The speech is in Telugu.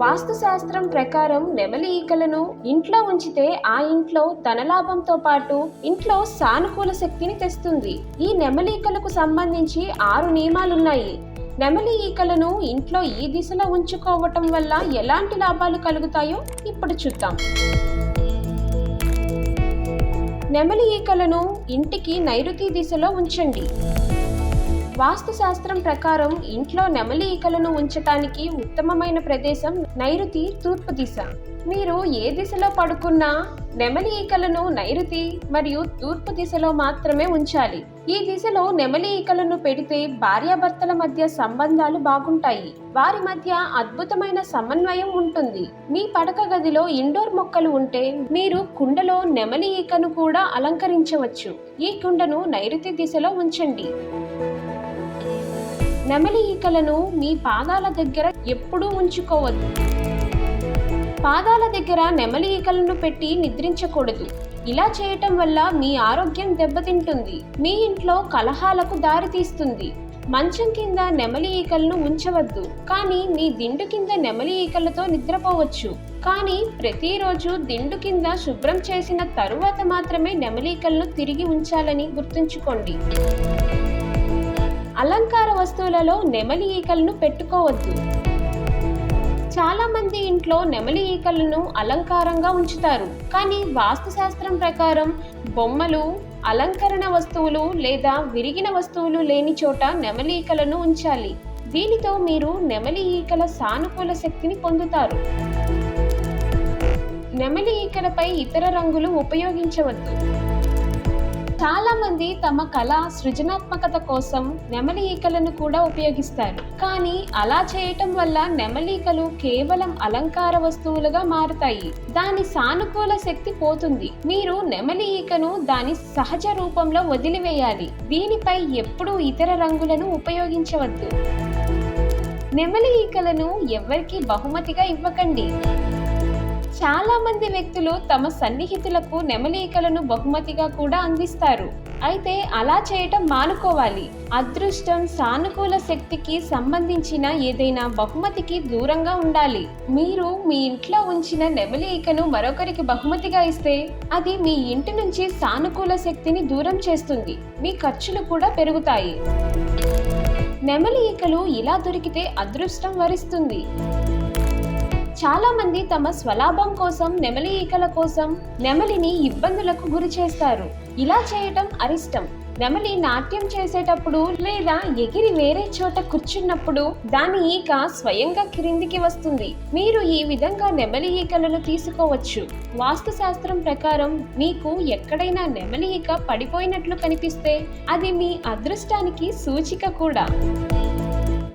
వాస్తుశాస్త్రం ప్రకారం నెమలి ఈకలను ఇంట్లో ఉంచితే ఆ ఇంట్లో ధనలాభంతో పాటు ఇంట్లో సానుకూల శక్తిని తెస్తుంది. ఈ నెమలి ఈకలకు సంబంధించి ఆరు నియమాలున్నాయి. నెమలి ఈకలను ఇంట్లో ఈ దిశలో ఉంచుకోవటం వల్ల ఎలాంటి లాభాలు కలుగుతాయో ఇప్పుడు చూద్దాం. నెమలి ఈకలను ఇంటికి నైరుతి దిశలో ఉంచండి. వాస్తుశాస్త్రం ప్రకారం ఇంట్లో నెమలి ఈకలను ఉంచటానికి ఉత్తమమైన ప్రదేశం నైరుతి తూర్పు దిశ. మీరు ఏ దిశలో పడుకున్నా నెమలి ఈకలను నైరుతి మరియు తూర్పు దిశలో మాత్రమే ఉంచాలి. ఈ దిశలో నెమలి ఈకలను పెడితే భార్యాభర్తల మధ్య సంబంధాలు బాగుంటాయి. వారి మధ్య అద్భుతమైన సమన్వయం ఉంటుంది. మీ పడక గదిలో ఇండోర్ మొక్కలు ఉంటే మీరు కుండలో నెమలి ఈకను కూడా అలంకరించవచ్చు. ఈ కుండను నైరుతి దిశలో ఉంచండి. నెమలి ఈకలను మీ పాదాల దగ్గర ఎప్పుడూ ఉంచుకోవద్దు. పాదాల దగ్గర నెమలి ఈకలను పెట్టి నిద్రించకూడదు. ఇలా చేయటం వల్ల మీ ఆరోగ్యం దెబ్బతింటుంది. మీ ఇంట్లో కలహాలకు దారితీస్తుంది మంచం కింద నెమలి ఈకలను ఉంచవద్దు. కానీ మీ దిండు కింద నెమలి ఈకలతో నిద్రపోవచ్చు. కానీ ప్రతిరోజు దిండు కింద శుభ్రం చేసిన తరువాత మాత్రమే నెమలి ఈకలను తిరిగి ఉంచాలని గుర్తుంచుకోండి. అలంకార వస్తువులలో నెమలి ఈకలను పెట్టుకోవద్దు. చాలా మంది ఇంట్లో నెమలి ఈకలను అలంకారంగా ఉంచుతారు. కానీ వాస్తుశాస్త్రం ప్రకారం బొమ్మలు అలంకరణ వస్తువులు లేదా విరిగిన వస్తువులు లేని చోట నెమలి ఈకలను ఉంచాలి. దీనితో మీరు నెమలి ఈకల సానుకూల శక్తిని పొందుతారు. నెమలి ఈకలపై ఇతర రంగులు ఉపయోగించవద్దు. చాలా మంది తమ కళ సృజనాత్మకత కోసం నెమలి ఈకలను కూడా ఉపయోగిస్తారు. కానీ అలా చేయటం వల్ల నెమలీకలు కేవలం అలంకార వస్తువులుగా మారుతాయి. దాని సానుకూల శక్తి పోతుంది. మీరు నెమలి ఈకను దాని సహజ రూపంలో వదిలివేయాలి. దీనిపై ఎప్పుడూ ఇతర రంగులను ఉపయోగించవద్దు. నెమలి ఈకలను ఎవరికీ బహుమతిగా ఇవ్వకండి. చాలా మంది వ్యక్తులు తమ సన్నిహితులకు నెమలీకలను బహుమతిగా కూడా అందిస్తారు. అయితే అలా చేయటం మానుకోవాలి. అదృష్టం సానుకూల శక్తికి సంబంధించిన ఏదైనా బహుమతికి దూరంగా ఉండాలి. మీరు మీ ఇంట్లో ఉంచిన నెమలి ఈకను మరొకరికి బహుమతిగా ఇస్తే అది మీ ఇంటి నుంచి సానుకూల శక్తిని దూరం చేస్తుంది. మీ ఖర్చులు కూడా పెరుగుతాయి. నెమలి ఈకలు ఇలా దొరికితే అదృష్టం వరిస్తుంది. చాలా మంది తమ స్వలాభం కోసం నెమలి ఈకల కోసం నెమలిని ఇబ్బందులకు గురి చేస్తారు. ఇలా చేయటం అరిష్టం. నెమలి నాట్యం చేసేటప్పుడు లేదా ఎగిరి వేరే చోట కూర్చున్నప్పుడు దాని ఈక స్వయంగా క్రిందికి వస్తుంది. మీరు ఈ విధంగా నెమలి ఈకలను తీసుకోవచ్చు. వాస్తుశాస్త్రం ప్రకారం మీకు ఎక్కడైనా నెమలి ఈక పడిపోయినట్లు కనిపిస్తే అది మీ అదృష్టానికి సూచిక కూడా.